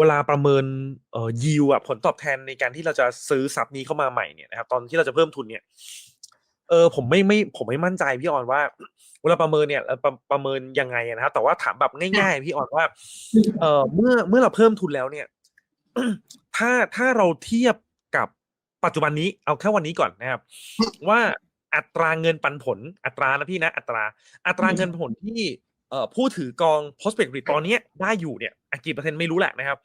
เวลาประเมินเอ่อยิวอะผลตอบแทนในการที่เราจะซื้อซับนี้เข้ามาใหม่เนี่ยนะครับตอนที่เราจะเพิ่มทุนเนี่ยเออผมไม่ไม่ผมไม่มั่นใจพี่ออนว่า เวลาประเมินเนี่ยเราประประเมินยังไงอะนะครับแต่ว่าถามแบบง่ายๆพี่ออนว่า เออเมื่อเมื่อเราเพิ่มทุนแล้วเนี่ย ถ้าถ้าเราเทียบกับปัจจุบันนี้เอาแค่วันนี้ก่อนนะครับ ว่าอัตราเงินปันผล อัตรานะพี่นะ อัตรา อัตราเงินปันผลที่เอ่อ ผู้ถือกอง prospect rate ตอนเนี้ยได้อยู่เนี่ยอะกี่เปอร์เซ็นต์ไม่รู้แหละนะครับ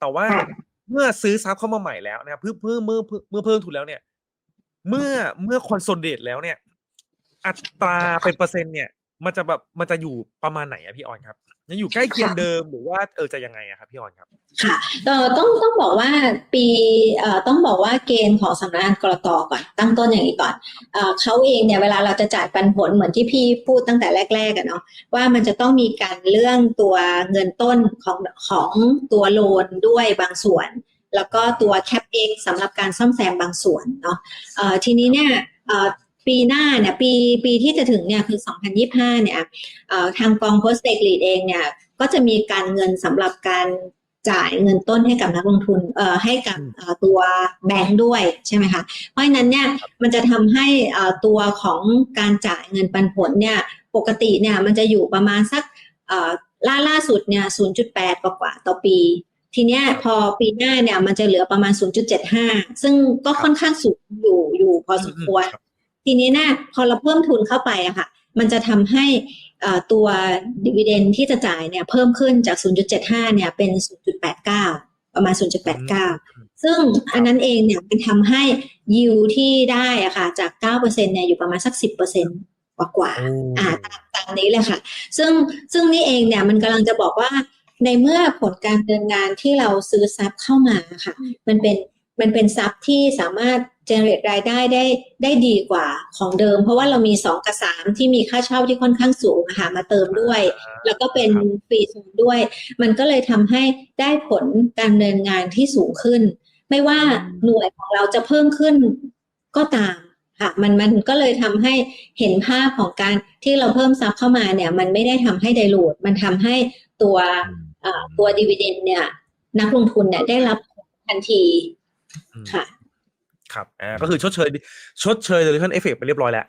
แต่ว่าค่ะเมื่อซื้อซับเข้ามาใหม่แล้วนะครับเพื่อเพื่อเมื่อเพื่อเมื่อเพิ่มทุนแล้วเนี่ย เมื่อเมื่อคอนโซลเดตแล้วเนี่ย อัตราเป็นเปอร์เซ็นต์เนี่ย มันจะแบบมันจะอยู่ประมาณไหนอะพี่ออนครับยังอยู่ใกล้เคียงเดิมหรือว่าเออจะยังไงอะครับพี่ออนครับค่ะเอ่อต้องต้องบอกว่าปีเอ่อต้องบอกว่าเกณฑ์ของสำนักงานกรตก่อนตั้งต้นอย่างนี้ก่อนเอ่อเขาเองเนี่ยเวลาเราจะจ่ายปันผลเหมือนที่พี่พูดตั้งแต่แรกๆอะเนาะว่ามันจะต้องมีการเรื่องตัวเงินต้นของของตัวโลนด้วยบางส่วน แล้วก็ตัวแคปเองสำหรับการซ่อมแซมบางส่วนเนาะเอ่อทีนี้เนี่ยเอ่อ ปีหน้าเนี่ยปีปีที่จะถึงเนี่ยคือ 2025 เนี่ยเอ่อทางกองโพสเ c ก e ดเองเนี่ยก็จะมีการเงินสำหรับการจ่ายเงินต้นให้กับนักลงทุนเอ่อให้กับเอ่อตัวแบงค์ด้วยใช่ไหมคะ เพราะฉะนั้นเนี่ยมันจะทำให้เอ่อตัวของการจ่ายเงินปันผลเนี่ยปกติเนี่ยมันจะอยู่ประมาณสักเอ่อล่าล่าสุดเนี่ย 0.8 กว่ากว่าๆต่อปี ทีเนี้ยพอปีหน้าเนี่ยมันจะเหลือประมาณ 0.75 ซึ่งก็ค่อนข้างสูงอยู่อยู่พอสมควร ทีนี้นะพอเราเพิ่มทุนเข้าไปอะค่ะ มันจะทำให้เอ่อตัวดิวิเดนที่จะจ่ายเนี่ยเพิ่มขึ้นจาก 0.75 เนี่ยเป็น 0.89 ประมาณ 0.89 ซึ่งอันนั้นเองเนี่ยมันทำให้ยิวที่ได้อะค่ะจาก 9%เนี่ยอยู่ประมาณสัก 10%กว่ากว่าๆอ่าตามตามนี้เลยค่ะ ซึ่งซึ่งนี่เองเนี่ยมันกำลังจะบอกว่าในเมื่อผลการดำเนินงานที่เราซื้อทรัพย์เข้ามาค่ะ มันเป็นมันเป็นทรัพย์ที่สามารถ generate รายได้ได้ได้ดีกว่าของเดิม เพราะว่าเรามีสองกับสามที่มีค่าเช่าที่ค่อนข้างสูงอะค่ะมาเติมด้วย แล้วก็เป็นครับฟรีโซนด้วย มันก็เลยทำให้ได้ผลการดำเนินงานที่สูงขึ้น ไม่ว่าหน่วยของเราจะเพิ่มขึ้นก็ตามค่ะมันมันก็เลยทำให้เห็นภาพของการที่เราเพิ่มทรัพย์เข้ามาเนี่ย มันไม่ได้ทำให้ไดรูดมันทำให้ตัวเอ่อตัวดีเวเดนเนี่ย นักลงทุนเนี่ยได้รับทันทีอืมค่ะ ครับอ่าก็คือชดเชยชดเชย dilution effect ไปเรียบร้อยแล้ว